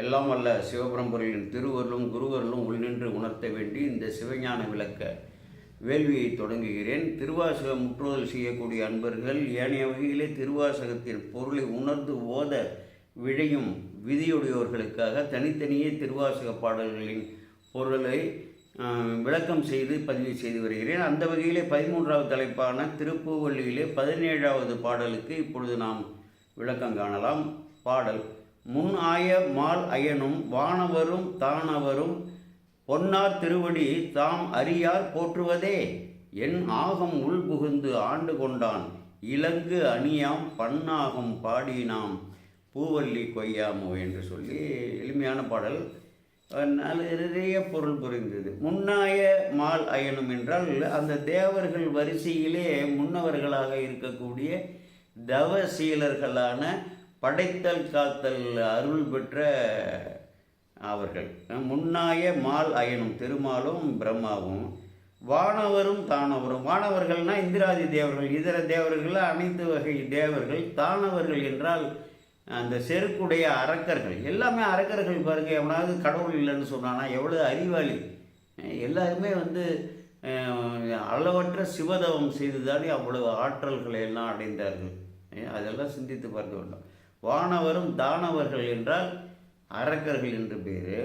எல்லாம் வல்ல சிவபரம்பொருளின் திருவருளும் குருவருளும் உள்நின்று உணர்த்த வேண்டி இந்த சிவஞான விளக்க வேள்வியை தொடங்குகிறேன். திருவாசகம் முற்றுதல் செய்யக்கூடிய அன்பர்கள் ஏனைய வகையிலே திருவாசகத்தின் பொருளை உணர்ந்து ஓத விழையும் விதியுடையோர்களுக்காக தனித்தனியே திருவாசக பாடல்களின் பொருளை விளக்கம் செய்து பதிவு செய்து வருகிறேன். அந்த வகையிலே பதிமூன்றாவது தலைப்பான திருப்பூவள்ளியிலே பதினேழாவது பாடலுக்கு இப்பொழுது நாம் விளக்கம் காணலாம். பாடல் முன் ஆய மால் அயனும் வானவரும் தானவரும் பொன்னார் திருவடி தாம் அறியார் போற்றுவதே. என் ஆகம் உள் புகுந்து ஆண்டு கொண்டான் இலங்கு அணியாம் பன்னாகம் பாடினாம். பூவல்லி கொய்யாமோ என்று சொல்லி எளிமையான பாடல். நிறைய பொருள் புரிந்தது. முன்னாய மால் அயனும் என்றால் அந்த தேவர்கள் வரிசையிலே முன்னவர்களாக இருக்கக்கூடிய தவசீலர்களான படைத்தல் காத்தல் அருள் பெற்ற அவர்கள். முன்னாய மால் அயனும் திருமாலும் பிரம்மாவும் வானவரும் தானவரும். வானவர்கள்னா இந்திராதி தேவர்கள். இதர தேவர்கள் அனைத்து வகை தேவர்கள் தானவர்கள் என்றால் அந்த செருக்குடைய அரக்கர்கள். எல்லாமே அரக்கர்கள் பாருங்க. எவனாவது கடவுள் இல்லைன்னு சொன்னானா எவ்வளோ அறிவாளி. எல்லாருமே வந்து அளவற்ற சிவதவம் செய்துதானே அவ்வளவு ஆற்றல்களை எல்லாம் அடைந்தார்கள். அதெல்லாம் சிந்தித்து பார்க்க வேண்டும். வானவரும் தானவர்கள் என்றால் அரக்கர்கள் என்று பேர்.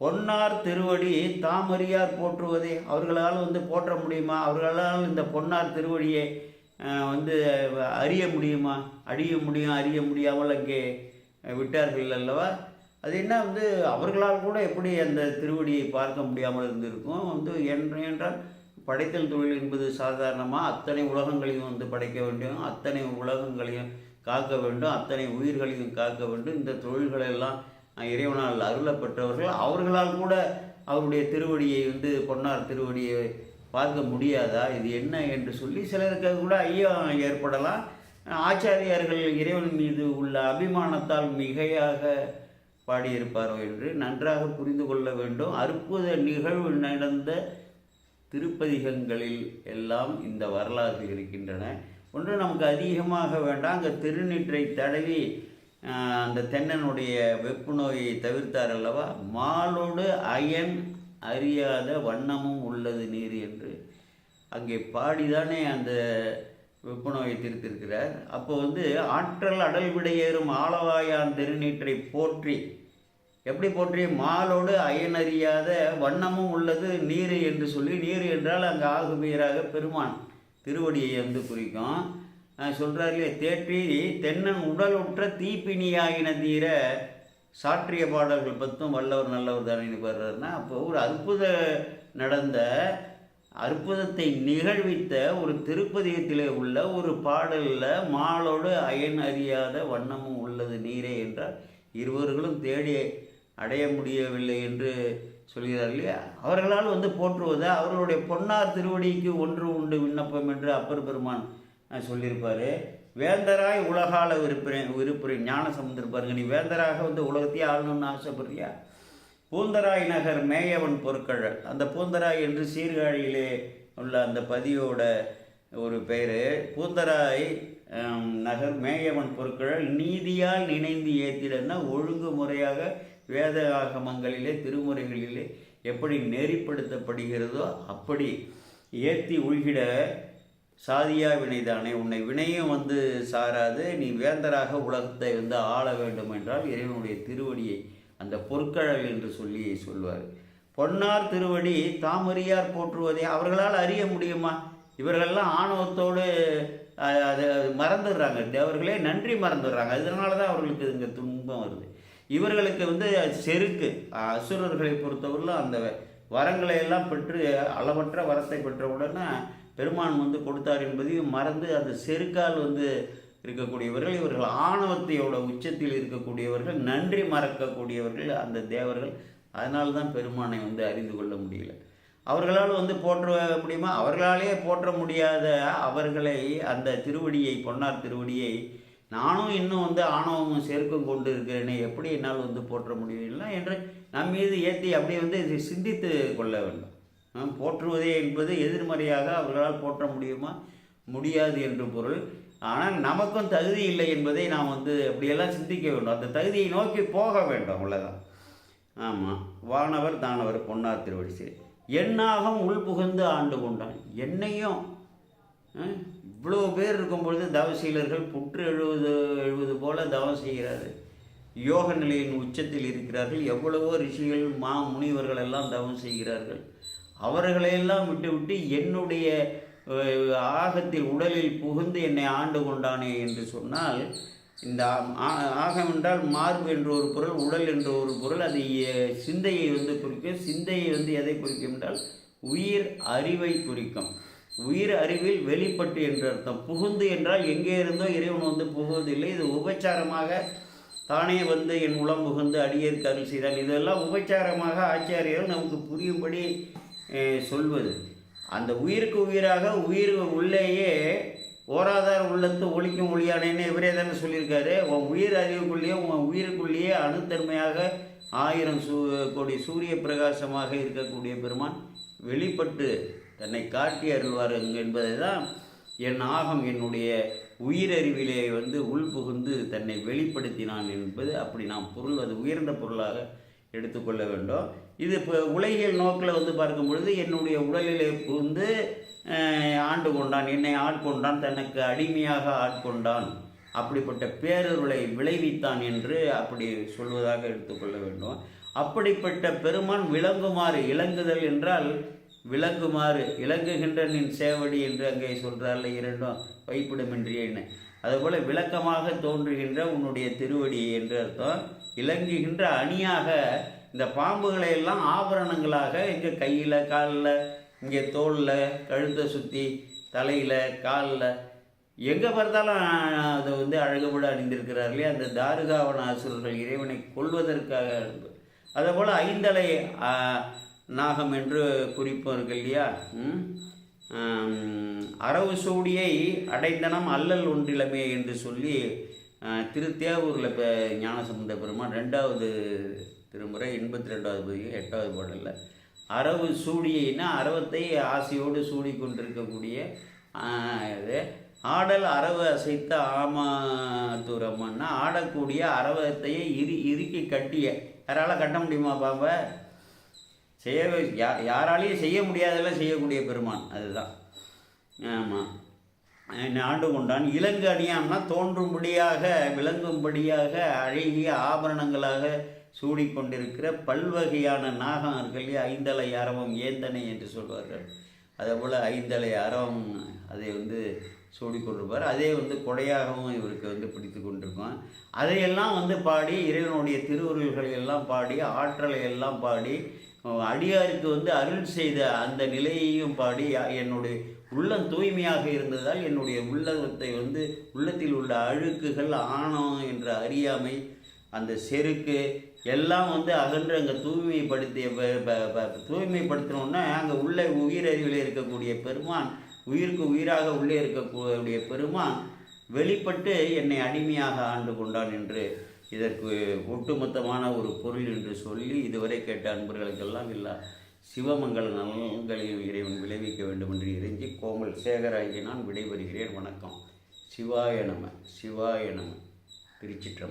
பொன்னார் திருவடி தாமறியார் போற்றுவதே அவர்களால் வந்து போற்ற முடியுமா? அவர்களால் இந்த பொன்னார் திருவடியை வந்து அறிய முடியுமா? அறிய முடியும் அறிய முடியாமல் அங்கே விட்டார்கள் அல்லவா? அது என்ன வந்து அவர்களால் கூட எப்படி அந்த திருவடியை பார்க்க முடியாமல் இருந்திருக்கும்? வந்து என்றால் படைத்தல் தொழில் என்பது சாதாரணமாக அத்தனை உலகங்களையும் வந்து படைக்க வேண்டும். அத்தனை உலகங்களையும் காக்க வேண்டும் அத்தனை உயிர்களையும் காக்க வேண்டும். இந்த தொழில்களெல்லாம் இறைவனால் அருளப்பட்டவர்கள். அவர்களால் கூட அவருடைய திருவடியை வந்து பொன்னார் திருவடியை பார்க்க முடியாதா? இது என்ன என்று சொல்லி சிலருக்கு கூட ஐயம் ஏற்படலாம். ஆச்சாரியார்கள் இறைவன் மீது உள்ள அபிமானத்தால் மிகையாக பாடியிருப்பாரோ என்று நன்றாக புரிந்து கொள்ள வேண்டும். அற்புத நிகழ்வு நடந்த திருப்பதிகங்களில் எல்லாம் இந்த வரலாறு இருக்கின்றன. ஒன்று நமக்கு அதிகமாக வேண்டாம். அங்கே திருநீற்றை தடவி அந்த தென்னனுடைய வெப்பு நோயை தவிர்த்தார் அல்லவா? மாலோடு அயன் அறியாத வண்ணமும் உள்ளது நீர் என்று. அங்கே பாடிதானே அந்த வெப்பு நோயை தீர்த்திருக்கிறார். அப்போ வந்து ஆற்றல் அடல் விடையேறும் ஆளவாயான் திருநீற்றை போற்றி. எப்படி போற்றி? மாலோடு அயனறியாத வண்ணமும் உள்ளது நீர் என்று சொல்லி நீர் என்றால் அங்கே ஆகுபெயராக பெருமான். திருவடியை வந்து குறிக்கும். சொல்கிறார் இல்லையா தேற்றி தென்னன் உடலுற்ற தீப்பினியாயின தீர சாற்றிய பாடல்கள் பத்தும் வல்லவர் நல்லவர் தானே பாடுறாருன்னா அப்போ ஒரு அற்புத நடந்த அற்புதத்தை நிகழ்வித்த ஒரு திருப்பதியத்திலே உள்ள ஒரு பாடலில் மாலோடு அயன் அறியாத வண்ணமும் உள்ளது நீரே என்றால் இருவர்களும் தேடி அடைய முடியவில்லை என்று சொல்கிறார் இல்லையா? அவர்களால் வந்து போற்றுவதை? அவர்களுடைய பொன்னார் திருவடிக்கு ஒன்று உண்டு விண்ணப்பம் என்று அப்பர் பெருமான் சொல்லியிருப்பார். வேந்தராய் உலகால விருப்புறேன் விருப்புறேன் ஞான சமுந்தர் பாருங்க. நீ வேந்தராக வந்து உலகத்தையே ஆளணும்னு ஆசைப்படுறியா? பூந்தராய் நகர் மேயவன் பொற்கழல். அந்த பூந்தராய் என்று சீர்காழியிலே உள்ள அந்த பதியோட ஒரு பெயர். பூந்தராய் நகர் மேயவன் பொற்கழல். நீதியால் நினைந்து ஏத்திடன்னா ஒழுங்கு முறையாக வேத ஆகமங்களிலே திருமுறைகளிலே எப்படி நெறிப்படுத்தப்படுகிறதோ அப்படி ஏற்றி உள்கிட சாதியா வினைதானே? உன்னை வினையும் வந்து சாராது நீ வேந்தராக உலகத்தை வந்து ஆள வேண்டும் என்றால் இறைவனுடைய திருவடியை அந்த பொற்கழல் என்று சொல்லி சொல்வார். பொன்னார் திருவடி தாமரியார் போற்றுவதை அவர்களால் அறிய முடியுமா? இவர்களெல்லாம் ஆணவத்தோடு அது அதை மறந்துடுறாங்க. தேவர்களே நன்றி மறந்துடுறாங்க. அதனால தான் அவர்களுக்கு இங்கே துன்பம் வருது. இவர்களுக்கு வந்து செருக்கு அசுரர்களை பொறுத்தவரையிலும் அந்த வரங்களை எல்லாம் பெற்று அளவற்ற வரத்தை பெற்றவுடனே பெருமான் வந்து கொடுத்தார் என்பதையும் மறந்து அந்த செருக்கால் வந்து இருக்கக்கூடியவர்கள் இவர்கள் ஆணவத்தையோட உச்சத்தில் இருக்கக்கூடியவர்கள் நன்றி மறக்கக்கூடியவர்கள் அந்த தேவர்கள். அதனால தான் பெருமானை வந்து அறிந்து கொள்ள முடியல. அவர்களால் வந்து போற்ற முடியுமா? அவர்களாலே போற்ற முடியாத அவர்களை அந்த திருவடியை பொன்னார் திருவடியை நானும் இன்னும் வந்து ஆணவமும் சேர்க்கும் கொண்டு இருக்கிறேனே எப்படி என்னால் வந்து போற்ற முடியவில்லை என்று நம் மீது ஏற்றி அப்படியே வந்து இதை சிந்தித்து கொள்ள வேண்டும். போற்றுவதே என்பது எதிர்மறையாக அவர்களால் போற்ற முடியுமா? முடியாது என்று பொருள். ஆனால் நமக்கும் தகுதி இல்லை என்பதை நாம் வந்து அப்படியெல்லாம் சிந்திக்க வேண்டும். அந்த தகுதியை நோக்கி போக வேண்டும் அவ்வளோதான் ஆமாம் வானவர் தானவர் பொன்னார் திருவடிசே என்னாகம் உள் புகுந்து ஆண்டு கொண்டான். என்னையும் இவ்வளோ பேர் இருக்கும் பொழுது தவசீலர்கள் புற்று எழுவது எழுவது போல தவம் செய்கிறார்கள். யோக நிலையின் உச்சத்தில் இருக்கிறார்கள். எவ்வளவோ ரிஷிகள் மா முனிவர்கள் எல்லாம் தவம் செய்கிறார்கள். அவர்களையெல்லாம் விட்டுவிட்டு என்னுடைய ஆகத்தில் உடலில் புகுந்து என்னை ஆண்டு கொண்டானே என்று சொன்னால் இந்த ஆகம் என்றால் மார்பு என்ற ஒரு பொருள் உடல் என்ற ஒரு பொருள் அது சிந்தையை வந்து குறிக்கும். சிந்தையை வந்து எதை குறிக்கும் என்றால் உயிர் அறிவை குறிக்கும். உயிர் அறிவில் வெளிப்பட்டு என்று அர்த்தம். புகுந்து என்றால் எங்கே இருந்தோ இறைவன் வந்து புகுவதில்லை. இது உபச்சாரமாக தானே வந்து என் உளம் புகுந்து அடியேற்கு அருள் செய்தான் இதெல்லாம் உபச்சாரமாக ஆச்சாரியர்கள் நமக்கு புரியும்படி சொல்வது. அந்த உயிருக்கு உயிராக உயிர் உள்ளேயே ஓராதார் உள்ளத்து ஒழிக்கும் ஒளியானேன்னு இவரே தானே சொல்லியிருக்காரு. உன் உயிர் அறிவுக்குள்ளேயே உன் உயிருக்குள்ளேயே அணுத்தன்மையாக ஆயிரம் சூ கோடி சூரிய பிரகாசமாக இருக்கக்கூடிய பெருமான் வெளிப்பட்டு தன்னை காட்டி அருள்வார் என்பதை தான் என் ஆகம் என்னுடைய உயிரறிவிலே வந்து உள்புகுந்து தன்னை வெளிப்படுத்தினான் என்பது அப்படி நாம் பொருள் அது உயர்ந்த பொருளாக எடுத்துக்கொள்ள வேண்டும். இது இப்போ உலகியல் நோக்கில் வந்து பார்க்கும் பொழுது என்னுடைய உடலிலே புகுந்து ஆண்டு கொண்டான் என்னை ஆட்கொண்டான் தனக்கு அடிமையாக ஆட்கொண்டான் அப்படிப்பட்ட பேரருளை விளைவித்தான் என்று அப்படி சொல்வதாக எடுத்துக்கொள்ள வேண்டும். அப்படிப்பட்ட பெருமான் விளங்குமாறு இலங்குதல் என்றால் விளங்குமாறு விளங்குகின்ற நின் சேவடி என்று அங்கே சொல்கிறார்ல இரண்டும் வைப்பிடமின்றியேன்னு அதுபோல் விளக்கமாக தோன்றுகின்ற உன்னுடைய திருவடி என்று அர்த்தம். இலங்குகின்ற அணியாக இந்த பாம்புகளை எல்லாம் ஆபரணங்களாக இங்கே கையில் காலில் இங்கே தோளில் கழுத்தை சுற்றி தலையில் காலில். எங்கே பார்த்தாலும் அதை வந்து அழகுபட அணிந்திருக்கிறார்களே அந்த தாருகாவன அசுரர்கள் இறைவனை கொள்வதற்காக அதே போல் ஐந்தலை நாகம் என்று குறிப்பார்கள் இல்லையா? அரவு சூடியை அடைந்தனம் அல்லல் ஒன்றிலமே என்று சொல்லி திருத்தேவூரில் இப்போ ஞானசம்பந்த பெருமான் ரெண்டாவது திருமுறை எண்பத்தி ரெண்டாவது பதிவு எட்டாவது பாடலில் அரவு சூடியைன்னா அரவத்தை ஆசையோடு சூடி கொண்டிருக்கக்கூடிய இது ஆடல் அரவு அசைத்த ஆமாத்துரம்னா ஆடக்கூடிய அரவத்தையே இரு இறுக்கி கட்டிய. யாரால் கட்ட முடியுமா பாப்ப? செய்ய யா யாராலையும் செய்ய முடியாதெல்லாம் செய்யக்கூடிய பெருமான் அதுதான். ஆமாம் ஆண்டு கொண்டான். இலங்கு அணியான்னா தோன்றும்படியாக விளங்கும்படியாக அழகிய ஆபரணங்களாக சூடிக்கொண்டிருக்கிற பல்வகையான நாகம் இருக்கு ஐந்தலை அரவம் ஏந்தனை என்று சொல்வார்கள். அதே போல் ஐந்தலை அரவம் அதை வந்து சூடிக்கொண்டிருப்பார். அதே வந்து கொடையாகவும் இவருக்கு வந்து பிடித்து கொண்டிருக்கும் அதையெல்லாம் வந்து பாடி இறைவனுடைய திருவுருள்களை எல்லாம் பாடி ஆற்றலை எல்லாம் பாடி அடியாருக்கு வந்து அருள் செய்த அந்த நிலையையும் பாடி என்னுடைய உள்ளம் தூய்மையாக இருந்ததால் என்னுடைய உள்ளத்தை வந்து உள்ளத்தில் உள்ள அழுக்குகள் ஆணம் என்ற அறியாமை அந்த செருக்கு எல்லாம் வந்து அகன்று அங்கே தூய்மைப்படுத்திய ப- ப- ப- தூய்மைப்படுத்தினோன்னா அங்கே உள்ள உயிரறிவில் இருக்கக்கூடிய பெருமான் உயிருக்கு உயிராக உள்ளே இருக்கக்கூடிய பெருமான் வெளிப்பட்டு என்னை அடிமையாக ஆண்டு கொண்டான் என்று இதற்கு ஒட்டுமொத்தமான ஒரு பொருள் என்று சொல்லி இதுவரை கேட்ட அன்பர்களுக்கெல்லாம் இல்லா சிவமங்கல நலன்களையும் இறைவன் விளைவிக்க வேண்டும் என்று இறைஞ்சி கோமல் சேகராகி நான் விடைபெறுகிறேன். வணக்கம். சிவாய நம சிவாய நம. திருச்சிற்றம்பலம்.